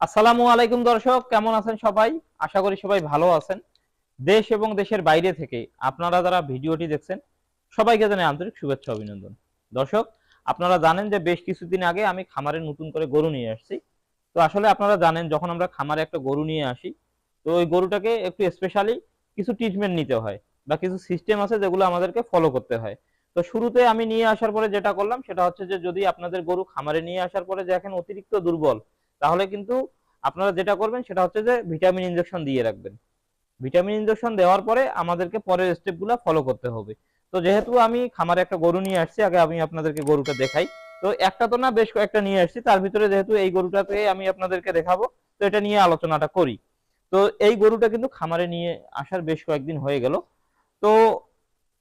আসসালামু আলাইকুম দর্শক, কেমন আছেন সবাই? আশা করি সবাই ভালো আছেন। দেশ এবং দেশের বাইরে থেকে আপনারা যারা ভিডিওটি দেখছেন, সবাইকে জানাই আন্তরিক শুভেচ্ছা, অভিনন্দন। দর্শক, আপনারা জানেন যে বেশ কিছুদিন আগে আমি খামারে নতুন করে গরু নিয়ে আসছি। তো আসলে আপনারা জানেন, যখন আমরা খামারে একটা গরু নিয়ে আসি, তো ওই গরুটাকে একটু স্পেশালি কিছু ট্রিটমেন্ট নিতে হয় বা কিছু সিস্টেম আছে যেগুলো আমাদেরকে ফলো করতে হয়। তো শুরুতে আমি নিয়ে আসার পরে যেটা করলাম, সেটা হচ্ছে যে যদি আপনাদের গরু খামারে নিয়ে আসার পরে দেখেন অতিরিক্ত দুর্বল তাহলে কিন্তু আপনারা যেটা করবেন সেটা হচ্ছে যে ভিটামিন ইনজেকশন দিয়ে রাখবেন। ভিটামিন ইনজেকশন দেওয়ার পরে আমাদেরকে পরের স্টেপগুলো ফলো করতে হবে। তো যেহেতু আমি খামারে একটা গরু নিয়ে আসছি, আগে আমি আপনাদেরকে গরুটা দেখাই। তো একটা তো না, বেশ কয়েকটা নিয়ে আসছি। তার ভিতরে যেহেতু এই গরুটাতে আমি আপনাদেরকে দেখাবো, তো এটা নিয়ে আলোচনাটা করি। তো এই গরুটা কিন্তু খামারে নিয়ে আসার বেশ কয়েকদিন হয়ে গেল। তো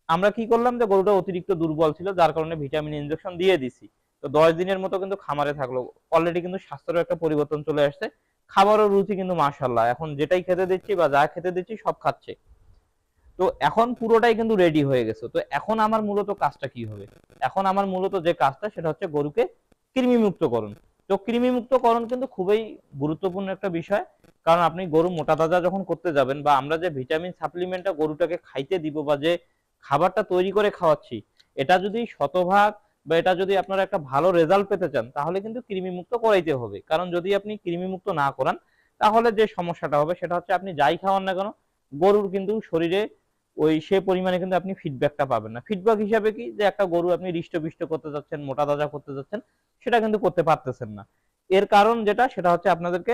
আমরা কি করলাম যে গরুটা অতিরিক্ত দুর্বল ছিল, যার কারণে ভিটামিন ইনজেকশন দিয়ে দিছি। তো দশ দিনের মতো কিন্তু খামারে থাকল। অলরেডি কিন্তু স্বাস্থ্যের একটা পরিবর্তন চলে আসছে। খাবারও রুচি কিন্তু মাশাল্লাহ এখন যেটাই খেতে দিচ্ছি বা যা খেতে দিচ্ছি সব খাচ্ছে। তো এখন পুরোটাই কিন্তু রেডি হয়ে গেছে। তো এখন আমার মূলত কাজটা কি হবে? এখন আমার মূলত যে কাজটা সেটা হচ্ছে গরুকে কৃমি মুক্তকরণ তো কৃমি মুক্তকরণ কিন্তু খুবই গুরুত্বপূর্ণ একটা বিষয়। কারণ আপনি গরু মোটা তাজা যখন করতে যাবেন বা আমরা যে ভিটামিন সাপ্লিমেন্টটা গরুটাকে খাইতে দিব বা যে খাবারটা তৈরি করে খাওয়াচ্ছি, এটা যদি শতভাগ বা এটা যদি আপনারা একটা ভালো রেজাল্ট পেতে চান, তাহলে কিন্তু কৃমি মুক্ত করাইতে হবে। কারণ যদি আপনি কৃমি মুক্ত না করান, তাহলে যে সমস্যাটা হবে সেটা হচ্ছে আপনি যাই খাওয়ান না কেন, গরুর কিন্তু শরীরে ওই সে পরিমাণে কিন্তু আপনি ফিডব্যাকটা পাবেন না। ফিডব্যাক হিসাবে কি? যে একটা গরু আপনি হৃষ্টপিষ্ট করতে যাচ্ছেন, মোটা তাজা করতে যাচ্ছেন, সেটা কিন্তু করতে পারতেছেন না। এর কারণ যেটা, সেটা হচ্ছে আপনাদেরকে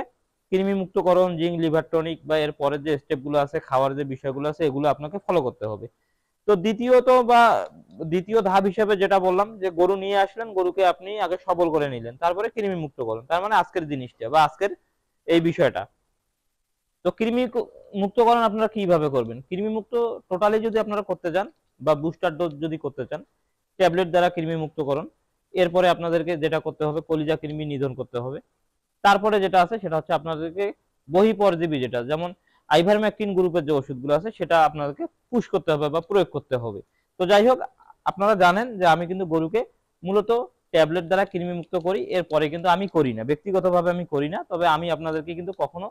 কৃমি মুক্তকরণ, জিঙ্ক, লিভার টনিক বা এর পরের যে স্টেপগুলো আছে, খাওয়ার যে বিষয়গুলো আছে, এগুলো আপনাকে ফলো করতে হবে। তো দ্বিতীয়ত বা দ্বিতীয় ধাপ হিসেবে যেটা বললাম যে গরু নিয়ে আসলেন, গরুকে আপনি আগে সবল করে নিলেন, তারপরে কৃমি মুক্ত করুন তার মানে আজকের জিনিসটা বা আজকের এই বিষয়টা। তো কৃমি মুক্তকরণ আপনারা কীভাবে করবেন? কৃমি মুক্ত টোটালি যদি আপনারা করতে যান বা বুস্টার ডোজ যদি করতে চান ট্যাবলেট দ্বারা কৃমি মুক্তকরণ এরপরে আপনাদেরকে যেটা করতে হবে, কলিজা কৃমি নিধন করতে হবে। তারপরে যেটা আছে সেটা হচ্ছে আপনাদেরকে বহিপরজীবী যেটা, যেমন আইভারম্যাকটিন গ্রুপের যে ওষুধগুলো আছে সেটা আপনাদেরকে পুশ করতে হবে বা প্রয়োগ করতে হবে। তো যাই হোক, আপনারা জানেন যে আমি কিন্তু গরুকে মূলত ট্যাবলেট দ্বারা কৃমিমুক্ত করি, এরপরে কিন্তু আমি করি না। ব্যক্তিগতভাবে আমি করি না, তবে আমি আপনাদেরকে কিন্তু কখনো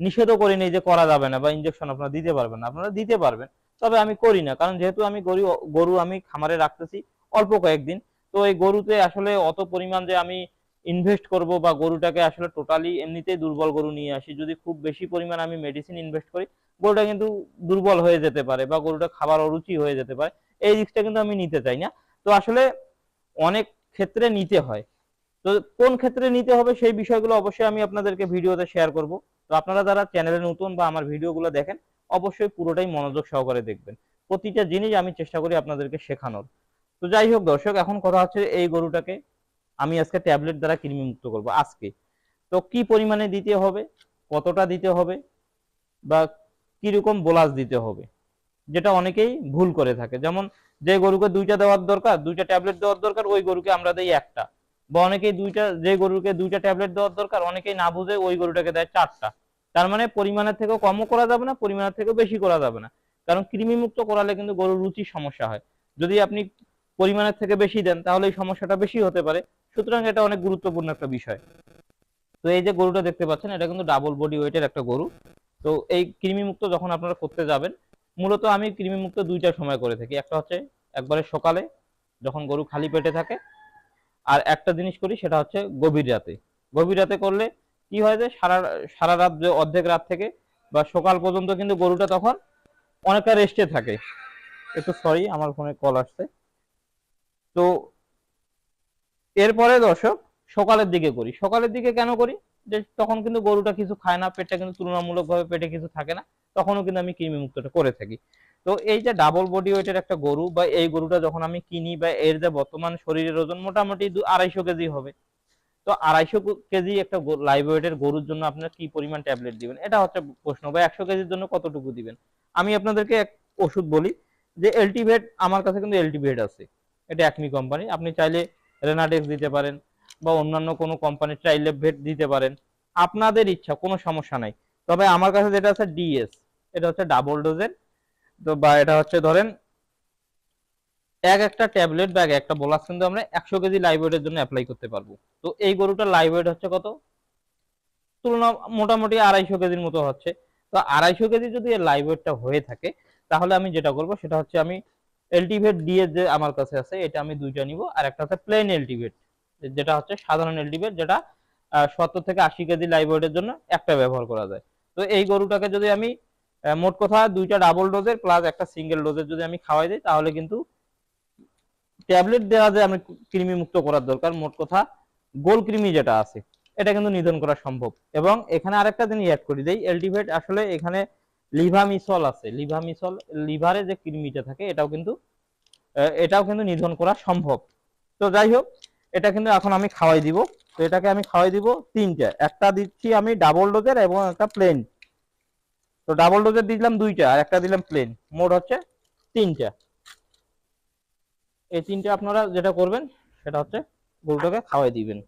নিষেধও করি নাই যে করা যাবে না বা ইনজেকশন আপনারা দিতে পারবেন না। আপনারা দিতে পারবেন, তবে আমি করি না, কারণ যেহেতু আমি গরু গরু আমি খামারে রাখতেছি অল্প কয়েকদিন, তো এই গরুতে আসলে অত পরিমাণ যে আমি ইনভেস্ট করব বা গরুটাকে আসলে টোটালি এমনিতেই দুর্বল গরু নিয়ে আসি, যদি খুব বেশি পরিমাণ আমি মেডিসিন ইনভেস্ট করি, গরুটা কিন্তু দুর্বল হয়ে যেতে পারে বা গরুটা খাবার অরুচি হয়ে যেতে পারে, এই রিস্কটা কিন্তু আমি নিতে চাই না। তো আসলে অনেক ক্ষেত্রে নিতে হয়। তো কোন ক্ষেত্রে নিতে হবে সেই বিষয়গুলো অবশ্যই আমি আপনাদেরকে ভিডিওতে শেয়ার করব। তো আপনারা যারা চ্যানেলে নতুন বা আমার ভিডিওগুলো দেখেন, অবশ্যই পুরোটাই মনোযোগ সহকারে দেখবেন। প্রতিটা জিনিস আমি চেষ্টা করি আপনাদেরকে শেখানোর। তো যাই হোক দর্শক, এখন কথা হচ্ছে এই গরুটাকে আমি আজকে ট্যাবলেট দ্বারা কৃমি মুক্ত করব। আজকে। তো কি পরিমাণে দিতে হবে? কতটা দিতে হবে? বা কীরকম বোলাস দিতে হবে? যেটা অনেকেই ভুল করে থাকে। যেমন যে গরুকে দুইটা দেওয়ার দরকার, দুইটা ট্যাবলেট দেওয়ার দরকার, ওই গরুকে আমরা দেই একটা। বা অনেকেই দুইটা, যে গরুকে দুইটা ট্যাবলেট দেওয়ার দরকার, অনেকেই না বুঝে ওই গরুটাকে দেয় চারটা। তার মানে পরিমাণের থেকেও কমও করা যাবে না, পরিমাণের থেকেও বেশি করা যাবে না। কারণ কৃমি মুক্ত করালে কিন্তু গরুর রুচির সমস্যা হয়। যদি আপনি পরিমাণের থেকে বেশি দেন, তাহলে এই সমস্যাটা বেশি হতে পারে। সুতরাং এটা অনেক গুরুত্বপূর্ণ একটা বিষয়। তো এই যে গরুটা দেখতে পাচ্ছেন, এটা কিন্তু ডাবল বডি ওয়েটের একটা গরু। তো এই কৃমি মুক্ত যখন আপনারা করতে যাবেন, মূলত আমি কৃমি মুক্ত দুইটা সময় করে থাকি। একটা হচ্ছে একবারে সকালে যখন গরু খালি পেটে থাকে, আর একটা জিনিস করি, সেটা হচ্ছে গভীর রাতে। গভীর রাতে করলে কি হয় যে, সারা সারা রাত যে অর্ধেক রাত থেকে বা সকাল পর্যন্ত কিন্তু গরুটা তখন অনেকটা রেস্টে থাকে। একটু সরি আমার ফোনে কল আসছে। তো এরপরে দর্শক, সকালের দিকে করি। সকালের দিকে কেন করি? যে তখন কিন্তু গরুটা কিছু খায় না, পেটটা কিন্তু তুলনামূলকভাবে পেটে কিছু থাকে না, তখনও কিন্তু আমি কৃমি মুক্তটা করে থাকি। তো এই যে ডাবল বডি ওয়েটের একটা গরু বা এই গরুটা যখন আমি কিনি বা এর যে বর্তমান শরীরের ওজন মোটামুটি দু- আড়াইশো কেজি হবে। তো আড়াইশো কেজি একটা লাইভ ওয়েটের গরুর জন্য আপনার কি পরিমাণ ট্যাবলেট দিবেন? এটা হচ্ছে প্রশ্ন, বা একশো কেজির জন্য কতটুকু দিবেন? আমি আপনাদেরকে এক ওষুধ বলি যে এলটিভেট আমার কাছে কিন্তু এলটিভেট আছে। এটা একমি কোম্পানি আপনি চাইলে রেনাডেক্স দিতে পারেন বা অন্যান্য কোনো কোম্পানির ট্রাইলেভেট দিতে পারেন, আপনাদের ইচ্ছা, কোনো সমস্যা নাই। তবে আমার কাছে যেটা আছে ডিএস এটা হচ্ছে ডাবল ডোজের তো বা এটা হচ্ছে ধরেন, এক একটা ট্যাবলেট বা এক একটা বোলাস কিন্তু আমরা একশো কেজি লাইভ ওয়েটের জন্য অ্যাপ্লাই করতে পারব। তো এই গরুটার লাইভ হচ্ছে কত? তুলনা, মোটামুটি আড়াইশো কেজির মতো হচ্ছে। তো আড়াইশো কেজি যদি এর হয়ে থাকে, তাহলে আমি যেটা করব, সেটা হচ্ছে আমি এলটিভেট দিয়ে যে আমার কাছে আছে, এটা আমি দুইটা নিব। আর একটা হচ্ছে প্লেন এলটিভেট, যেটা হচ্ছে সাধারণ এলটিভেট, যেটা সত্তর থেকে আশি কেজি লাইভ জন্য একটা ব্যবহার করা যায়। তো এই গরুটাকে যদি আমি মোট কথা দুইটা ডাবল ডোজের প্লাস একটা সিঙ্গেল ডোজের যদি আমি খাওয়াই দিই, তাহলে কিন্তু ট্যাবলেট দেওয়া যে আমি কৃমি মুক্ত করার দরকার, মোট কথা গোল কৃমি যেটা আছে, এটা কিন্তু নিধন করা সম্ভব। এবং এখানে আরেকটা জিনিস অ্যাড করি দেই, এলটিভেট আসলে এখানে লিভামিসল আছে। লিভামিসল, লিভারে যে কৃমিটা থাকে, এটাও কিন্তু এটাও কিন্তু নিধন করা সম্ভব। তো যাই হোক, এটা কিন্তু এখন আমি খাওয়াই দিব। তো এটাকে আমি খাওয়াই দিব তিনটা। একটা দিচ্ছি আমি ডাবল ডোজের এবং একটা প্লেন তো ডাবল ডোজের দিলাম দুইটা আর একটা দিলাম প্লেন মোট হচ্ছে তিনটা। এই তিনটা আপনারা যেটা করবেন, সেটা হচ্ছে গরুটাকে খাওয়াই দিবেন।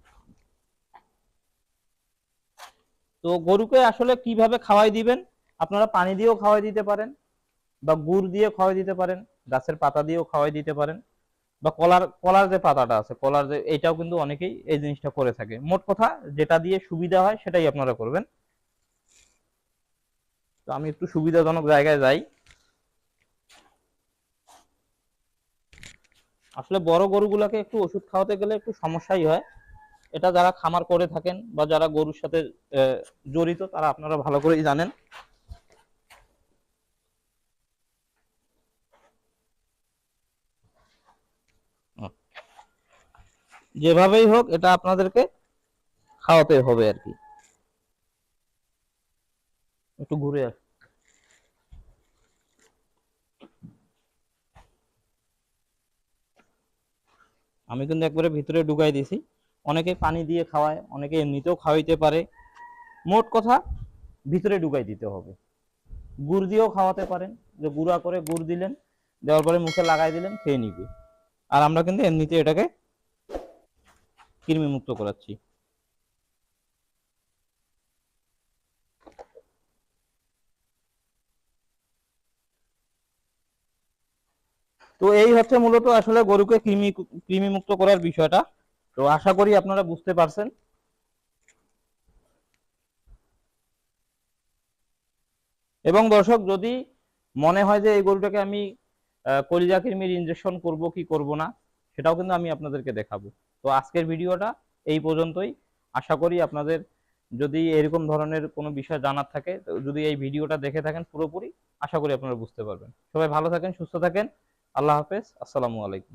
তো গরুকে আসলে কীভাবে খাওয়াই দিবেন? আপনারা পানি দিয়েও খাওয়াই দিতে পারেন বা গুড় দিয়ে খাওয়াই দিতে পারেন, গাছের পাতা দিয়েও খাওয়াই দিতে পারেন বা কলার কলার যে পাতাটা আছে, কলার যে, এটাও কিন্তু অনেকেই এই জিনিসটা করে থাকে। মোট কথা যেটা দিয়ে সুবিধা হয় সেটাই আপনারা করবেন। তো আমি একটু সুবিধাজনক জায়গায় যাই। আসলে বড় গরুগুলোকে একটু ওষুধ খাওয়াতে গেলে একটু সমস্যাই হয়। এটা যারা খামার করে থাকেন বা যারা গরুর সাথে জড়িত, তারা আপনারা ভালো করেই জানেন। যেভাবেই হোক, এটা আপনাদেরকে খাওয়াতে হবে আর কি। একটু ঘুরে আস। আমি কিন্তু একবারে ভিতরে ঢুকাই দিছি অনেকে পানি দিয়ে খাওয়ায়, অনেকে এমনিতেও খাওয়াইতে পারে। মোট কথা, ভিতরে ঢুকাই দিতে হবে। গুড় দিয়েও খাওয়াতে পারেন। যে গুঁড়া করে গুড় দিলেন, দেওয়ার পরে মুখে লাগাই দিলেন, খেয়ে নিবে। আর আমরা কিন্তু এমনিতে এটাকে কৃমি মুক্ত করাচ্ছি। তো এই হচ্ছে মূলত আসলে গরুকে কৃমি কৃমি মুক্ত করার বিষয়টা। তো আশা করি আপনারা বুঝতে পারছেন। এবং দর্শক, যদি মনে হয় যে এই গরুটাকে আমি কলিজা কৃমির ইনজেকশন করব কি করব না, সেটাও কিন্তু আমি আপনাদেরকে দেখাবো। তো আজকের ভিডিওটা এই পর্যন্তই। আশা করি আপনাদের যদি এরকম ধরনের কোনো বিষয় জানার থাকে যদি এই ভিডিওটা দেখে থাকেন পুরোপুরি, আশা করি আপনারা বুঝতে পারবেন। সবাই ভালো থাকেন, সুস্থ থাকেন। আল্লাহ হাফেজ, আসসালামু আলাইকুম।